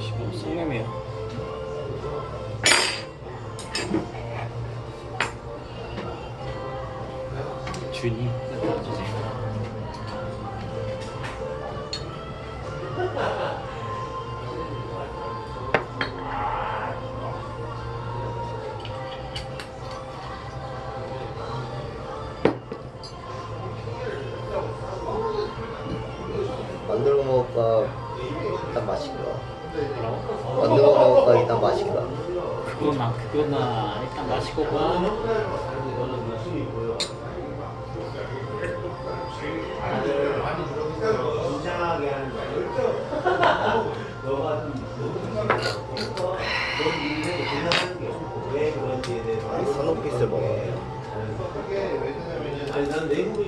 씨발 쌍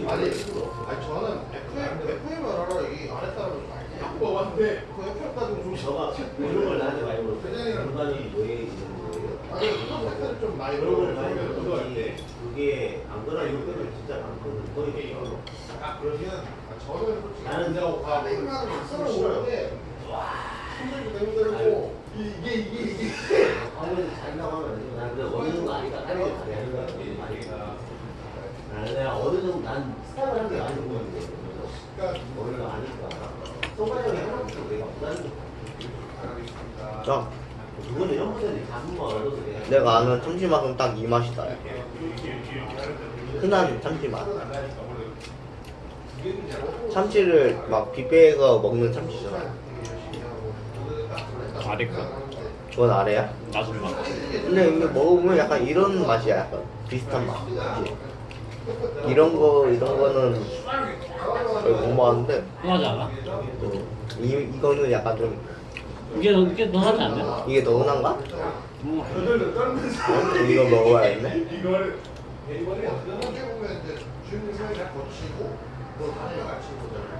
아니, 아니 저는 FM, FM을 알아 이 아래 사람을 바꿔 왔는데 그 FM 가지고 좀 너가 이런 걸 나한테 많이 물어. 공간이 왜 있는 거예요? 아니 그런 색깔이 좀 많이 그런 걸 많이. 그게 안 그러나 이거 때문에 진짜 많거든. 거의 별로. 아 그러면 아, 저는 솔직히 나는 그냥 아 생각을 쓰는 싫어요. 힘들기도 힘들고 이- 이게 이게 이게 방에서 잘나고 하면 안 되고 나는 그냥 어느 정도 아니까 다른 게 잘하는 거야. 아니까. 나는 내가 어느 정도 난 스타일 하는 게 많이 보이는데. 그러니까 어느 정도 아니까. 손가락이 하나부터 내가 부담이 자, 그거는 형부들이 잡은 거 얻어서 그냥. 내가 아는 참치 맛은 딱 이 맛이다. 흔한 참치 맛. 참치를 막 빗배해서 먹는 참치잖아. 아래 거 저건 아래야? 낮은 맛 근데 이게 먹어보면 약간 이런 맛이야. 약간 비슷한 맛. 이런 거, 이런 거는 거의 못 먹었는데, 흔하지 않아? 어, 이, 이거는 약간 좀, 이게 더- 이게 더 하지 않냐? 이게? 음, 어, 이거 너 다음에 같이 보잖아요.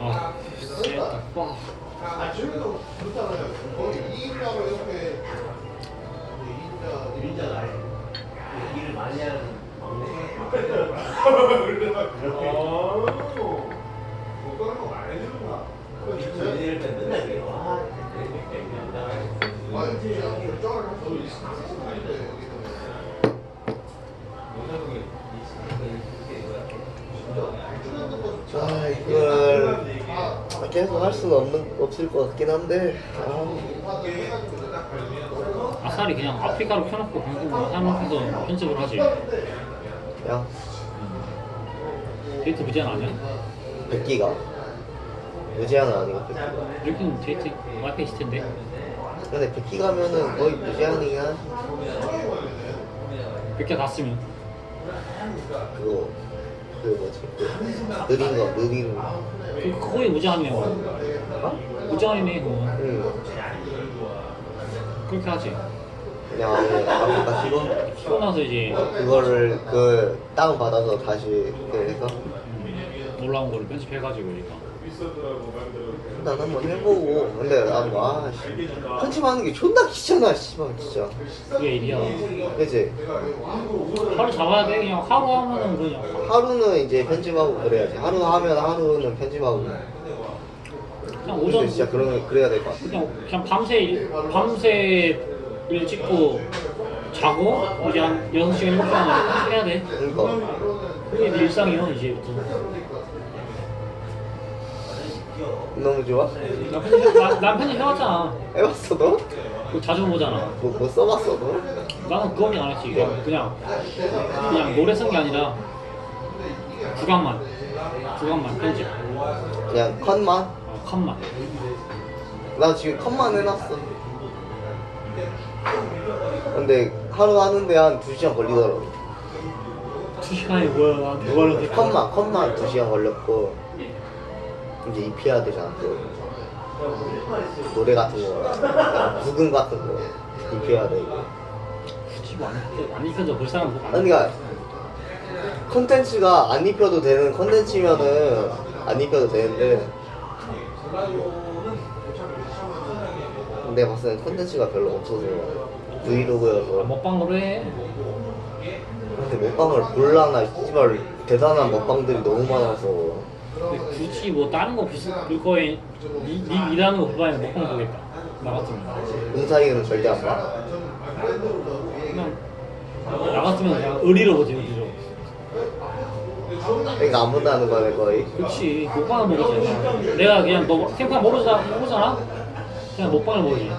아. 나도 비스무하다. 아 쎄다 아 주인도 그렇잖아요. 거의 2인자로 이렇게 2인자 일자가 아니 일을 많이 하는 막내. 못 가는 거 많이 해주는구나. 이럴 때 맨날 그래요. 아, 아, 진짜 결정을 할수 있는데 여기는 아, 이걸 계속 할 수는 없는, 없을 것 같긴 한데, 아, 아싸리 그냥 아프리카로 켜놓고 방송 사람한테서 편집을 하지 그냥 데이트 무제한 아니야? 백기가. 무제한은 아니고. 이렇게는 데이트 와이파이 있을 텐데 근데 백기 가면은 거의 무제한이긴 하지. 몇개 갔으면 그거, 그 뭐지, 그 느린 거, 느린 거. 그 거의 무제한이네 뭐. 어? 무제한이네 그거 응. 그렇게 하지 그냥 시고 쉬고 나서 이제 그거를 그 다운 받아서 다시 이렇게 해서 놀라운 거를 편집해가지고 그러니까 난 한번 해보고 근데 나도 아 씨, 편집하는 게 존나 귀찮아 씨발 진짜. 그게 일이야. 그치 하루 잡아야 돼 그냥. 하루 하면은 그냥. 하루는 이제 편집하고 그래야지. 하루 하면 하루는 편집하고. 그냥 근데 오전 진짜 그런 그래야 될 것 같아. 그냥 그냥 밤새 일, 밤새 일 찍고 자고 이제 한 6시간 7시간 해야 돼. 그러니까. 그게 내 일상이야 이제부터 너무 좋아? 나 편집, 나, 난 편집 해왔잖아. 해봤어 너? 그거 자주 보잖아. 뭐, 뭐 써봤어 너? 나는 그거는 안 했지. 그냥 그냥 그냥 노래 쓴 게 아니라 구간만. 구간만 편집. 그냥 컷만? 어, 컷만. 나 지금 컷만 해놨어. 근데 하루 하는데 한 2시간 걸리더라고. 두 시간이 뭐야? 누가는 컷만 컷만 2시간 걸렸고 이제 입혀야 되잖아 또. 노래 같은 거. 부금 같은 거. 입혀야 되고 굳이 입혀- 안 입혀도 볼 사람 뭐안 그러니까 컨텐츠가 안 입혀도 되는 컨텐츠면은 안 입혀도 되는데. 내가 봤을 때 컨텐츠가 별로 없어서 아, 브이로그여서. 먹방으로 해. 근데 먹방을 볼라나 씨발 대단한 먹방들이 너무 많아서 근데 굳이 뭐 다른 거 비슷 볼 거에 니, 니 일하는 거 보다는 먹방 보겠다. 나 같으면. 은사이는 절대 안 봐. 그냥 나 같으면 그냥 의리로 보지 의리로. 그러니까 안 본다는 거네 거의. 그렇지 먹방을 모르지. 내가 그냥 너 템파 모르자 모르잖아. 그냥 먹방을 모르지.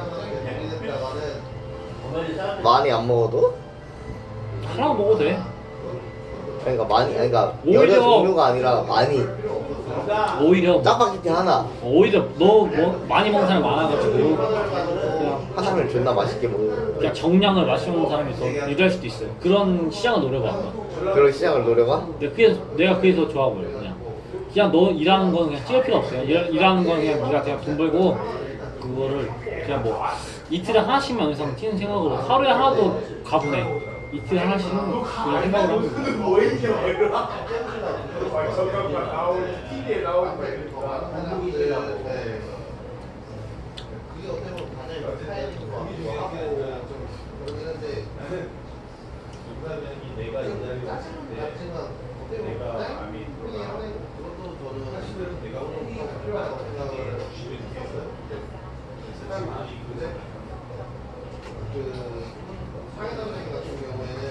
많이 안 먹어도? 하나만 먹어도 돼. 그러니까 많이 그러니까 오히려- 여러 종류가 아니라 많이 오히려 뭐- 짜파게티 하나 오히려 너 뭐, 많이 먹는 사람이 많아가지고 그냥, 하나를 존나 맛있게 먹는 그냥 정량을 마시는 사람이 더 유리할 수도 있어. 그런 시장을 노려봐. 그런 시장을 노려봐? 내가 그래서 내가 그래서 좋아 보여 그냥. 그냥 너 일하는 거는 그냥 찍을 필요 없어. 그냥 일, 일하는 거는 그냥 네가 그냥 돈 벌고 그거를 그냥 뭐 이틀에 하나씩만 이상 튀는 생각으로 하루에 하나도 가보네. 이틀에 하나씩 그냥 생각을 하 고. 그게 어떻게 보면 다들 타이밍도 하고 좀 그러긴 한데 내가 옛날에 짜증은 났지만 어떻게 보면 다행히 하는 그것도 저는 사실은 내가 오늘 필요하다고 생각을 했어요. 근데 그 상해 선생님 같은 경우에는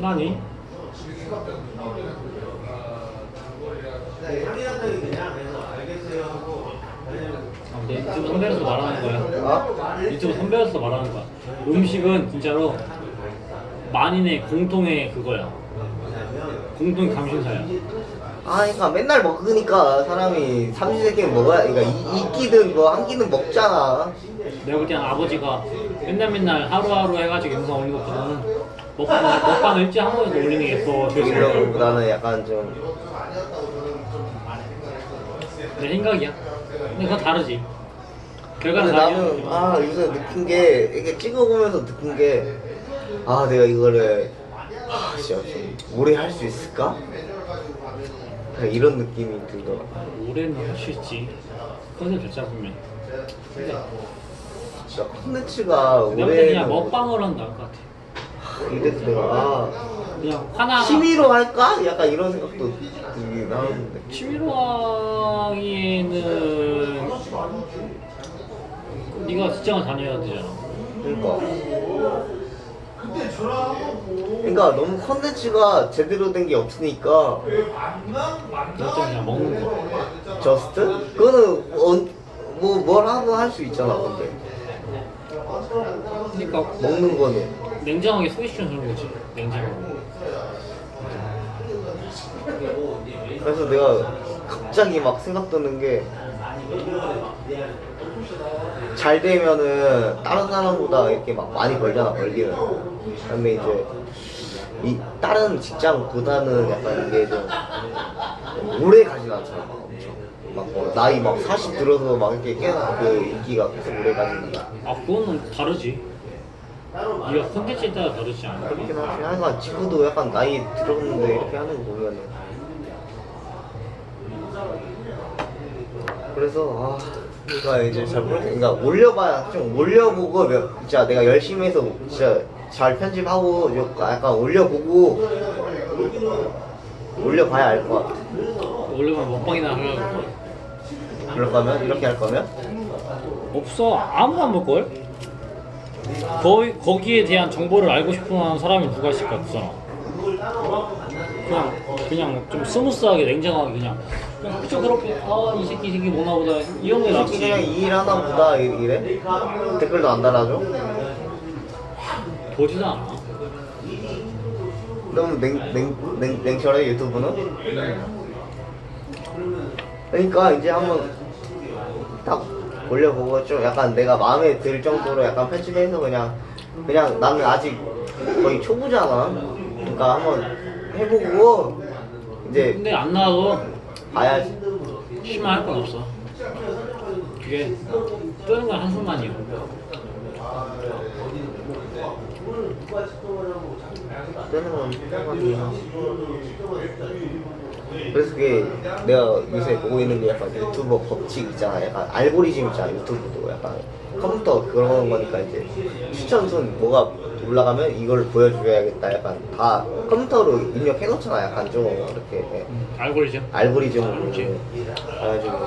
나니? 네, 향이랑이 그냥 해서 알겠어요 하고 왜냐면 아, 내 유튜브 선배로서 말하는 거야. 어? 유튜브 선배로서 말하는 거야. 음식은 진짜로 만인의 공통의 그거야. 공통 감심사야. 아 그러니까 맨날 먹으니까 사람이 삼시세끼 먹어야 그러니까 이, 이 끼든 뭐 한 끼는 먹잖아 내가 볼 때는 아버지가 맨날 맨날 하루하루 해가지고 영상 올리는 것보다는 먹방, 먹방을 일주일에 한 번이라도 올리는 게것 같아. 이거보다는 약간 좀 내 생각이야. 근데 그건 다르지. 결과는 근데 나는 다르지. 아 요새 느낀 게 이게 찍어보면서 느낀 게 아 내가 이거를 아 진짜 좀 오래 할 수 있을까? 그냥 이런 느낌이 들더라 올해는 할 수 있지. 컨셉 잘 잡으면. 근데 진짜 콘텐츠가 내가 그냥 올해는 먹방으로 하는 게 나을 것 같아. 이래서 내가 아 그냥 하나 취미로 할까? 약간 이런 생각도 들긴 하는데 취미로 하기에는 네가 직장을 다녀야 되잖아. 그러니까 그러니까 너무 컨텐츠가 제대로 된 게 없으니까 때 그냥 먹는 거. 저스트? 그거는 어, 뭐뭘 하든 할수 있잖아 근데 그러니까 먹는 거는 냉정하게 소개시켜 주는 거지. 냉정하게. 그래서 내가 갑자기 막 생각드는 게 잘 되면은 다른 사람보다 이렇게 막 많이 벌잖아 벌기는. 근데 이제 이 다른 직장보다는 약간 이게 좀 오래 가진 않잖아 엄청. 막뭐 나이 막 40 들어서 막 이렇게 계속 그 인기가 계속 오래 가는 아 그거는 다르지. 네가 컨텐츠에 따라 다르지 않아? 그렇긴 하지. 하여간 친구도 약간 나이 들었는데 이렇게 하는 거 보면은. 그래서 아 그러니까 이제 잘 모르겠어 그러니까 올려봐야 좀 올려보고 몇- 진짜 내가 열심히 해서 진짜 잘 편집하고 좀 약간 올려보고 올려봐야 알 것 같아 원래만 먹방이나 하려고. 그럴 거면 이렇게 할 거면 없어. 아무도 안 볼걸? 거기, 거기에 대한 정보를 알고 싶어 하는 사람이 누가 있을까? 없잖아. 그냥, 그냥 좀 스무스하게, 냉정하게 그냥. 그저 그렇게, 아, 이 새끼, 이 새끼 뭐나 보다. 이 새끼 그냥 낫지. 이일 하나 보다 이- 이래? 댓글도 안 달아줘? 보지도 않아. 너무 냉, 냉, 냉, 냉철해 유튜브는? 그러니까 이제 한번 딱 올려보고 좀 약간 내가 마음에 들 정도로 약간 편집해서 그냥 그냥 나는 아직 거의 초보잖아 그러니까 한번 해보고 이제 근데 안 나와도 봐야지 실망할 건 없어. 그게 뜨는 건 한순간이야. 뜨는 건 상관이야 그래서 그게 내가 요새 보고 있는 게 약간 유튜버 법칙 있잖아. 약간 알고리즘 있잖아. 유튜브도 약간 컴퓨터 그런 거니까 이제 추천순 뭐가 올라가면 이걸 보여줘야겠다. 약간 다 컴퓨터로 입력해 놓잖아. 약간 좀 이렇게 음, 알고리즘. 알고리즘으로. 알고리즘. 그래가지고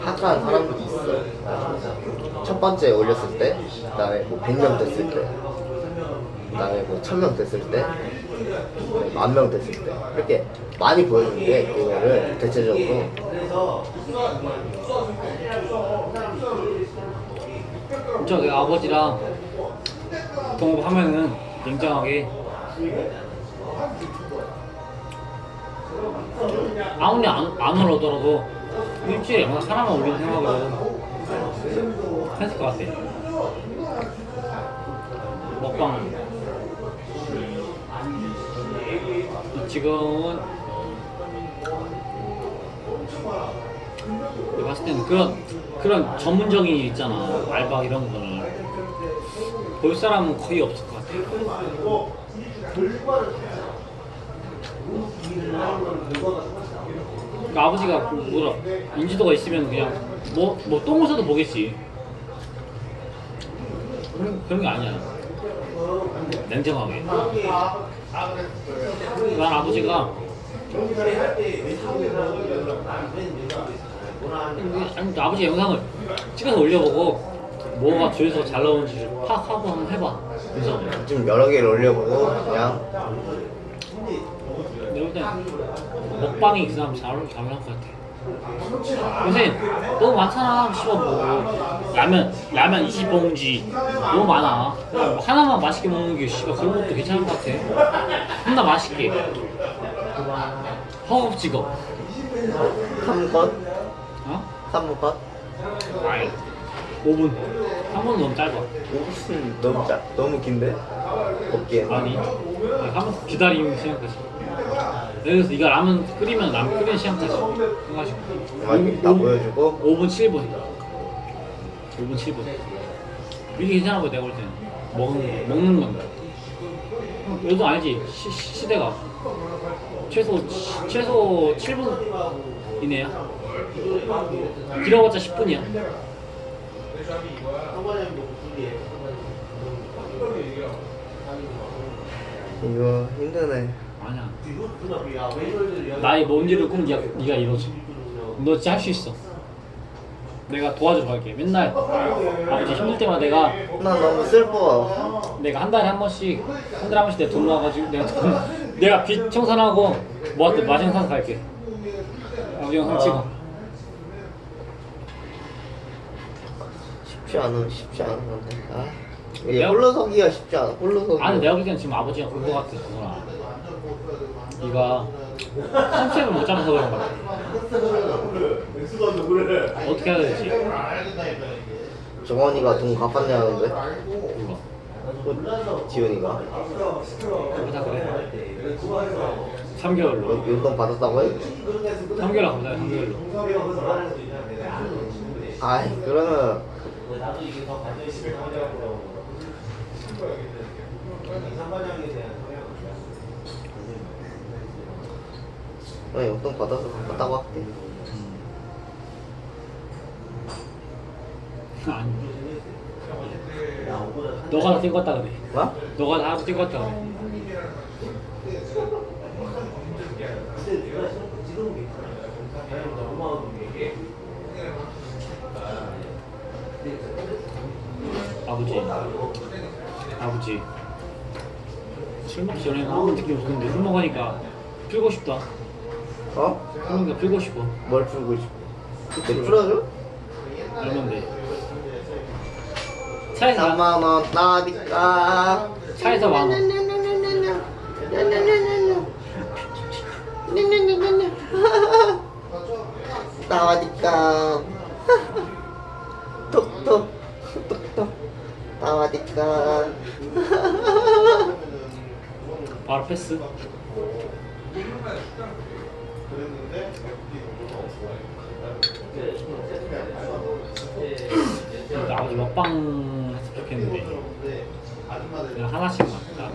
핫한 사람들이 있어. 첫 번째 올렸을 때, 그다음에 뭐 100명 됐을 때, 그다음에 뭐 1000명 됐을 때, 만명 됐을 때 이렇게 많이 보여주는 게 그거를 대체적으로 내 아버지랑 동업하면은 냉정하게. 아무리 안, 안 올라오더라도 일주일에 영상 하나만 올리는 생각으로 했을 것 같아. 먹방. 지금은 봤을 때는 그런 그런 전문적인 일 있잖아. 알바 이런 거는 볼 사람은 거의 없을 것 같아. 그러니까 아버지가 그 뭐라 인지도가 있으면 그냥 뭐 뭐 똥을 도 보겠지. 그런 게 아니야. 냉정하게. 난 아버지가 아니 아버지 영상을 찍어서 올려보고 뭐가 조회수가 잘 나오는지 파악하고 한번 해봐. 영상을 좀 여러 개를 올려보고 그냥 내가 볼땐 먹방이 그 사람 잘 잘할 것 같아. 요새 너무 많잖아. 씨발 뭐 라면 라면 20봉지. 너무 많아. 뭐 하나만 맛있게 먹는 게 씨발 그런 것도 괜찮은 것 같아. 존나 맛있게. 허겁지겁. 3번? 어? 3번? 아이 5분 한번 너무 짧아. 무슨 너무 짜, 너무 긴데? 걷기에는 아니. 한번 기다리는 시간까지. 그래서 이거 라면 끓이면 라면 끓이는 시간까지. 해가지고. 이렇게 다 보여주고? 5분 7분. 5분 7분. 이게 괜찮아 보여 내가 볼 때는. 먹는 거 먹는 건데. 요즘 알지? 시, 시- 시 대가. 최소 시- 최소 7분 이내야 길어봤자 10분이야 이거 힘드네. 아니야. 나의 뭔지를 꼭 네가, 네가 이뤄줘. 너 진짜 할 수 있어. 내가 도와주러 갈게. 맨날 아버지 힘들 때마다 내가 나 너무 슬퍼. 내가 한 달에 한 번씩 한 달에 한 번씩 내 돈 모아가지고 내가 돈, 내가 빚 청산하고 뭐한테 맛있는 사서 갈게. 아버지 영상 찍어 쉽지 않은 쉽지 않은 건데 아 이게 내가- 홀로 서기가 쉽지 않아. 홀로 서기. 아니 내가 볼 때는 지금 아버지가 그거 같아 그거라 네가 컨셉을 못 잡아서 그런 거 같아. 어떻게 해야 되지? 정원이가 돈 갚았냐는데? 어, 지훈이가? 그러자 그래. 3개월로. 어, 용돈 받았다고 해? 3개월 가보자 3개월로. 아이 그러면 나도 이게 더 관심 있는 상황이라고 이상반장에 대한 그냥 용돈 받아서 갚았다고 할게 아니 너가 다 찍었다 그래. 뭐? 너가 다 찍었다 그래. 근데 지금 게 있잖 아 아버지. 아버지. 술 먹기 전에는 아무 느낌 없었는데 술 먹으니까 풀고 싶다. 어? 술 먹으니까 풀고 싶어. 뭘 풀고 싶어? 내 풀어줘? 얼만데 차에서 3만원 나니까 차에서 만 원 나와니까 톡톡 톡톡 나와니까 바로 패스. 아버지 먹방 했으면 좋겠는데. 그냥 하나씩만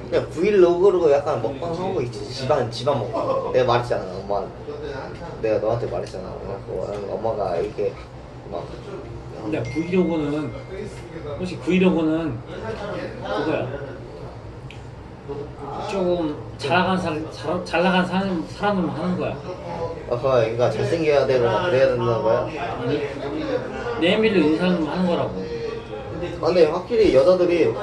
그냥 브이로그로 약간 먹방 하고 있지. 집안 집안 먹방. 내가 말했잖아 엄마 내가 너한테 말했잖아. 그래갖고 엄마가 이렇게 막 근데 브이로그는 혹시 브이로그는 그거야. 조금 잘 나간 사람 잘, 잘 나간 사람 사람들만 하는 거야. 아, 그러니까 잘생겨야 되고 막 그래야 된다는 거야? 아니 내밀로 있는 사람들만 하는 거라고. 아, 근데 확실히 여자들이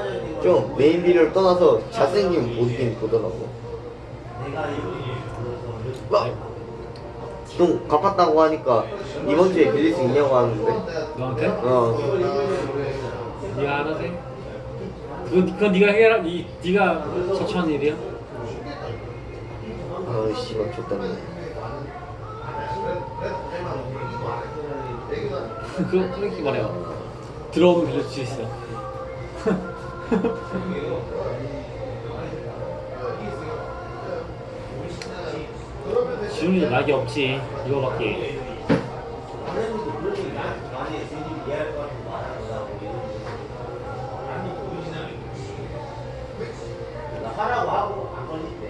좀 메인 비를 떠나서 잘생김 보긴 보더라고. 막! 좀 갚았다고 하니까 이번 주에 빌릴 수 있냐고 하는데. 너한테? 어. 해 그건, 그건 네가 해라. 네, 네가 처치한 일이야. 아우 씨발 좆됐네. 그거 그렇게 말해요. 들어오면 빌려줄 수 있어 지훈이 낙이 없지. 이거밖에 나 하라고 하고 안 걸린대.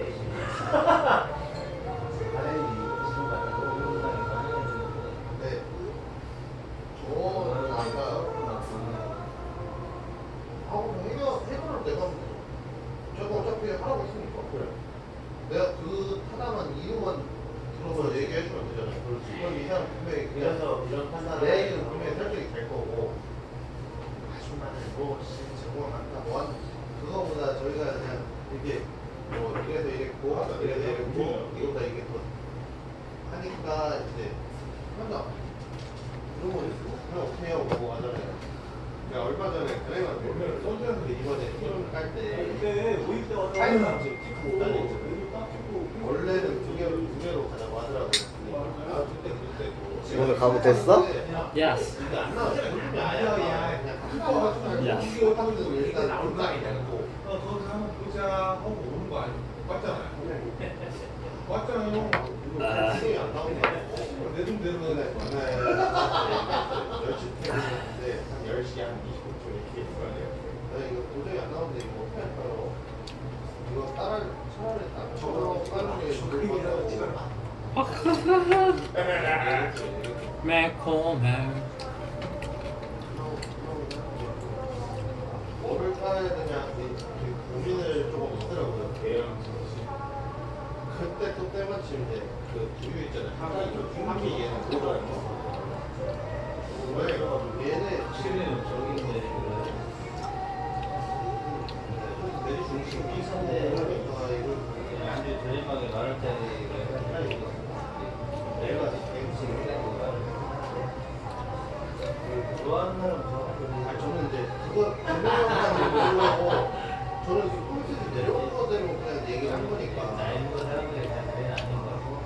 네. 저는 아까 하고 해결 해결을 내가 하면 되죠. 저거 어차피 하라고 했으니까. 그래. 내가 그 타당한 이유만 들어서 얘기해주면 되잖아. 그럼 이상 분명히 그냥 그래서 이런 판단을 내 얘기는 분명히 설득이 될 거고 아줌마는 뭐 씨, 저거 많다 뭐 한, 그거보다 저희가 그냥 이렇게 뭐 이래서 이랬고 이래서 이랬고 이거보다 이게 더 하니까 이제 한다 이런 거 있고 그냥 오케이 하고 뭐 하잖아요 내가 얼마 전에 그래가 소주에서 이번에 필요를 깔때 근데 오일 때 와서 타이밍 지금 찍고 못 다녔잖아요 원래는 두 개로 두 개로 가자고 하더라고요 아 그때 그때 뭐 오늘 가면 됐어? 예스 야. 일단 나올 거아 니냐고. 어, 거기 한번 보자 하고 오는 거 아니에요? 맞잖아요. 맞잖아요. 아. 시간이 안 나오네. 내돈 대로. 10시 퇴근했는데 한 10시 한 20분 이렇게 있어야 돼요. 네, 이거 도저히 안 나오는데 이거 어떻게 할까요? 이거 따라 차라리 딱 저거 빠르게 매콤해 뭐를 타야 되냐 고민을 조금 하더라고요. 계양 그때 또 때마침 이제 그 두유 있잖아요. 항이 얘는 그거거든요. 왜 얘네 실은 저기인데 내 중심 이상한데 아 이걸 안주 저녁방에 말할 때내 좋아하는 사람 좋아하는 아 저는 이제 그거 유명한 모르고 저는 콘텐츠 내려온 거대로 그냥 얘기를 한 거니까. 나이 먹은 사람들이 다 그래. 아닌 거고.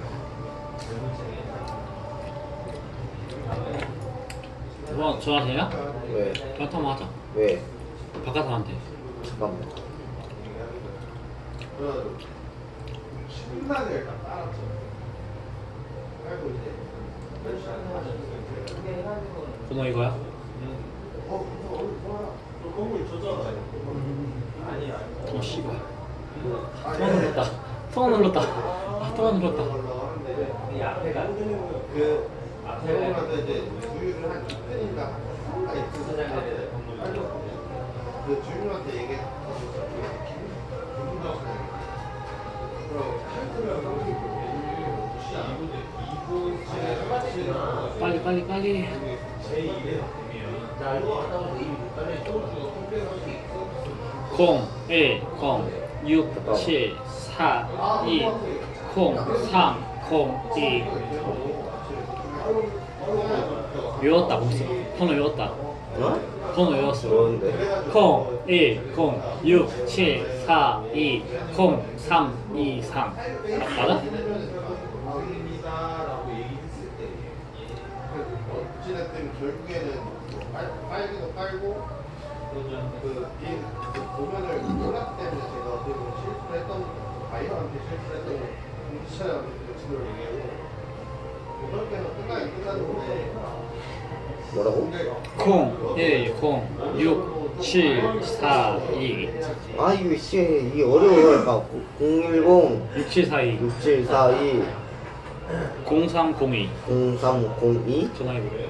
젊은 층에. 뭐 전화 되냐? 왜? 한번 하자. 왜? 바깥 사람한테. 잠깐만. 그래가지고 신나게 일단 따랐죠. 깔고 이제. 번호 이거야? 아니 어 통화 눌렀다. 통화 눌렀다. 아 통화 눌렀다. 이 앞에가 그 대부분한테 이제 주유를 한 2편인가 아니 그 사장님한테 그 주인한테 얘기했어 빨리 빨리 빨리. 자 이거 0 1 0 6 7 4 2 0 3 0 2 외웠다 벌써 번호 외웠다. 어? 번호 외웠어. 좋은데? 0 1 0 6 7 4 2 0 3 2 3 맞아? 라고 얘기했을 때 어찌됐든 결국에는 뭐 깔, 깔기도 깔고 그 그 도면을 몰랐기 때문에 제가 어떻게 보면 실수를 했던 바이어한테 실수를 했던 공지차량한테 지도를 얘기하고. 그렇게 해서 끝나긴 끝났는데. 뭐라고? 0 1 0 6 6, 7, 4, 2 아 이거 씨 이게 어려워요. 010 6, 7, 4, 2 6742 0302 0302 전화해보래요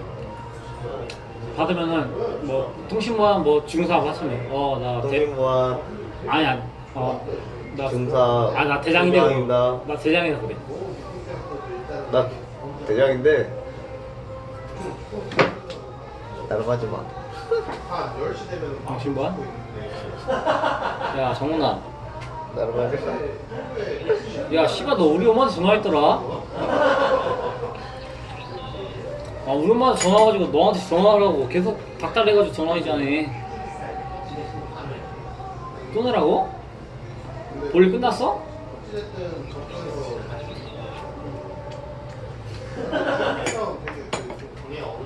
받으면은 뭐 통신보안 뭐 중사 하시면 어나 동민무한 아니야 어나 중사 아 나 대장인데 중장입니다. 나 대장이라 그래 나 대장인데 마. 한 10시 되면 통신보안? 야 정훈아 따라가지 마. 야 씨발 너 우리 엄마한테 전화했더라 아 우리 엄마한테 전화해가지고 너한테 전화하라고 계속 닥달해가지고 전화했잖아 또 내라고? 볼일 끝났어?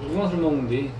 누가 술 먹는데